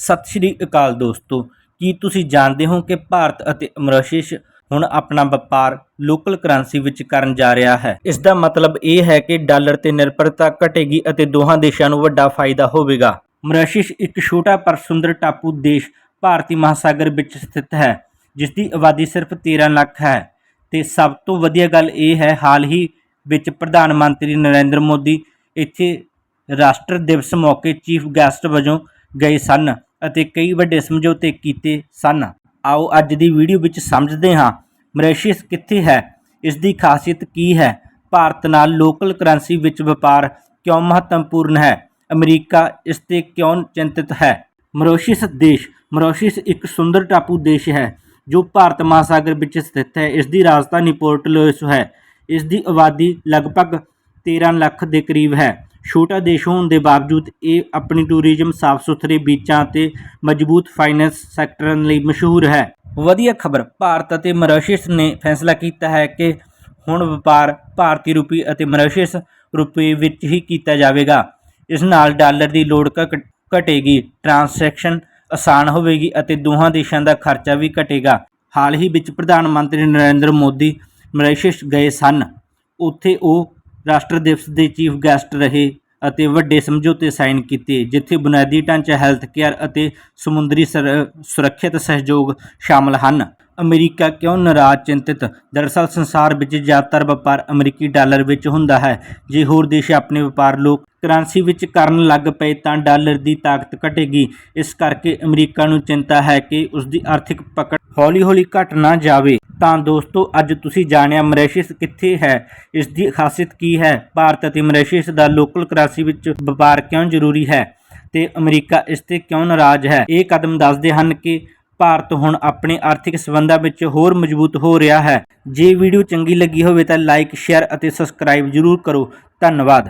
ਸਤਿ ਸ਼੍ਰੀ ਅਕਾਲ ਦੋਸਤੋ, ਕੀ ਤੁਸੀਂ ਜਾਣਦੇ ਹੋ ਕਿ ਭਾਰਤ ਅਤੇ ਮੌਰੀਸ਼ੀਅਸ ਹੁਣ ਆਪਣਾ ਵਪਾਰ ਲੋਕਲ ਕਰੰਸੀ ਵਿੱਚ ਕਰਨ ਜਾ ਰਿਹਾ ਹੈ? ਇਸ ਦਾ ਮਤਲਬ ਇਹ ਹੈ ਕਿ ਡਾਲਰ ਤੇ ਨਿਰਭਰਤਾ ਘਟੇਗੀ ਅਤੇ ਦੋਹਾਂ ਦੇਸ਼ਾਂ ਨੂੰ ਵੱਡਾ ਫਾਇਦਾ ਹੋਵੇਗਾ। ਮੌਰੀਸ਼ੀਅਸ ਇੱਕ ਛੋਟਾ ਪਰ ਸੁੰਦਰ ਟਾਪੂ ਦੇਸ਼ ਭਾਰਤੀ ਮਹਾਸਾਗਰ ਵਿੱਚ ਸਥਿਤ ਹੈ ਜਿਸ ਦੀ ਆਬਾਦੀ ਸਿਰਫ 13 ਲੱਖ ਹੈ। ਤੇ ਸਭ ਤੋਂ ਵਧੀਆ ਗੱਲ ਇਹ ਹੈ, ਹਾਲ ਹੀ ਵਿੱਚ ਪ੍ਰਧਾਨ ਮੰਤਰੀ ਨਰਿੰਦਰ ਮੋਦੀ ਇੱਥੇ ਰਾਸ਼ਟਰ ਦਿਵਸ ਮੌਕੇ ਚੀਫ ਗੈਸਟ ਵਜੋਂ ਗਏ ਸਨ। ਅਤੇ ਕਈ ਵੱਡੇ ਸਮਝੌਤੇ ਕੀਤੇ ਸਨ। ਆਓ ਅੱਜ ਦੀ ਵੀਡੀਓ ਵਿੱਚ ਸਮਝਦੇ ਹਾਂ, ਮੌਰੀਸ਼ੀਅਸ ਕਿੱਥੇ ਹੈ? ਇਸ ਦੀ ਖਾਸੀਅਤ ਕੀ ਹੈ? ਭਾਰਤ ਨਾਲ ਲੋਕਲ ਕਰੰਸੀ ਵਿੱਚ ਵਪਾਰ ਕਿਉਂ ਮਹੱਤਵਪੂਰਨ ਹੈ? ਅਮਰੀਕਾ ਇਸ ਤੇ ਕਿਉਂ ਚਿੰਤਿਤ ਹੈ? ਮੌਰੀਸ਼ੀਅਸ ਦੇਸ਼, ਮੌਰੀਸ਼ੀਅਸ ਇੱਕ ਸੁੰਦਰ ਟਾਪੂ ਦੇਸ਼ ਹੈ, ਜੋ ਭਾਰਤ ਮਹਾਸਾਗਰ ਵਿੱਚ ਸਥਿਤ ਹੈ। ਇਸ ਦੀ ਰਾਜਧਾਨੀ ਪੋਰਟ ਲੁਈਸ ਹੈ। ਇਸ ਦੀ ਆਬਾਦੀ ਲਗਭਗ 13 ਲੱਖ ਦੇ ਕਰੀਬ ਹੈ। ਛੋਟਾ ਦੇਸ਼ ਹੋਣ ਦੇ ਬਾਵਜੂਦ ਇਹ ਆਪਣੀ ਟੂਰਿਜ਼ਮ ਸਾਫ਼ ਸੁਥਰੇ ਬੀਚਾਂ ਅਤੇ ਮਜ਼ਬੂਤ ਫਾਈਨੈਂਸ ਸੈਕਟਰਾਂ ਲਈ ਮਸ਼ਹੂਰ ਹੈ। ਵਧੀਆ ਖਬਰ, ਭਾਰਤ ਅਤੇ ਮੌਰੀਸ਼ੀਅਸ ਨੇ ਫੈਸਲਾ ਕੀਤਾ ਹੈ ਕਿ ਹੁਣ ਵਪਾਰ ਭਾਰਤੀ ਰੂਪੀ ਅਤੇ ਮੌਰੀਸ਼ੀਅਸ ਰੁਪਏ ਵਿੱਚ ਹੀ ਕੀਤਾ ਜਾਵੇਗਾ। ਇਸ ਨਾਲ ਡਾਲਰ ਦੀ ਲੋੜ ਘ- ਘਟੇਗੀ ਟ੍ਰਾਂਜੈਕਸ਼ਨ ਆਸਾਨ ਹੋਵੇਗੀ ਅਤੇ ਦੋਹਾਂ ਦੇਸ਼ਾਂ ਦਾ ਖਰਚਾ ਵੀ ਘਟੇਗਾ। ਹਾਲ ਹੀ ਵਿੱਚ ਪ੍ਰਧਾਨ ਮੰਤਰੀ ਨਰਿੰਦਰ ਮੋਦੀ ਮੌਰੀਸ਼ੀਅਸ ਗਏ ਸਨ। ਉੱਥੇ ਉਹ ਰਾਸ਼ਟਰ ਦਿਵਸ ਦੇ ਚੀਫ ਗੈਸਟ ਰਹੇ ਅਤੇ ਵੱਡੇ ਸਮਝੌਤੇ ਸਾਈਨ ਕੀਤੇ, ਜਿੱਥੇ ਬੁਨਿਆਦੀ ਢਾਂਚਾ, ਹੈਲਥ ਕੇਅਰ ਅਤੇ ਸਮੁੰਦਰੀ ਸਰ- ਸੁਰੱਖਿਅਤ ਸਹਿਯੋਗ ਸ਼ਾਮਲ ਹਨ। ਅਮਰੀਕਾ ਕਿਉਂ ਨਾਰਾਜ਼, ਚਿੰਤਿਤ? ਦਰਅਸਲ ਸੰਸਾਰ ਵਿੱਚ ਜ਼ਿਆਦਾਤਰ ਵਪਾਰ ਅਮਰੀਕੀ ਡਾਲਰ ਵਿੱਚ ਹੁੰਦਾ ਹੈ। ਜੇ ਹੋਰ ਦੇਸ਼ ਆਪਣੇ ਵਪਾਰ ਲੋਕ ਕਰੰਸੀ ਵਿੱਚ ਕਰਨ ਲੱਗ ਪਏ ਤਾਂ ਡਾਲਰ ਦੀ ਤਾਕਤ ਘਟੇਗੀ। ਇਸ ਕਰਕੇ ਅਮਰੀਕਾ ਨੂੰ ਚਿੰਤਾ ਹੈ ਕਿ ਉਸ ਦੀ ਆਰਥਿਕ ਪਕੜ ਹੌਲੀ-ਹੌਲੀ ਘਟ ਨਾ ਜਾਵੇ। ਤਾਂ ਦੋਸਤੋ, ਅੱਜ ਤੁਸੀਂ ਜਾਣਿਆ ਮੌਰੀਸ਼ੀਅਸ ਕਿੱਥੇ ਹੈ ਇਸ ਦੀ ਖਾਸੀਅਤ ਕੀ ਹੈ? ਭਾਰਤ ਅਤੇ ਮੌਰੀਸ਼ੀਅਸ ਦਾ ਲੋਕਲ ਕਰੰਸੀ ਵਿੱਚ ਵਪਾਰ ਕਿਉਂ ਜ਼ਰੂਰੀ ਹੈ? ਤੇ ਅਮਰੀਕਾ ਇਸ ਤੇ ਕਿਉਂ ਨਾਰਾਜ਼ ਹੈ? ਇਹ ਕਦਮ ਦੱਸਦੇ ਹਨ ਕਿ ਭਾਰਤ ਹੁਣ ਆਪਣੇ ਆਰਥਿਕ ਸਬੰਧਾਂ ਵਿੱਚ ਹੋਰ ਮਜ਼ਬੂਤ ਹੋ ਰਿਹਾ ਹੈ। ਜੇ ਵੀਡੀਓ ਚੰਗੀ ਲੱਗੀ ਹੋਵੇ ਤਾਂ ਲਾਈਕ ਸ਼ੇਅਰ ਅਤੇ ਸਬਸਕ੍ਰਾਈਬ ਜ਼ਰੂਰ ਕਰੋ। ਧੰਨਵਾਦ।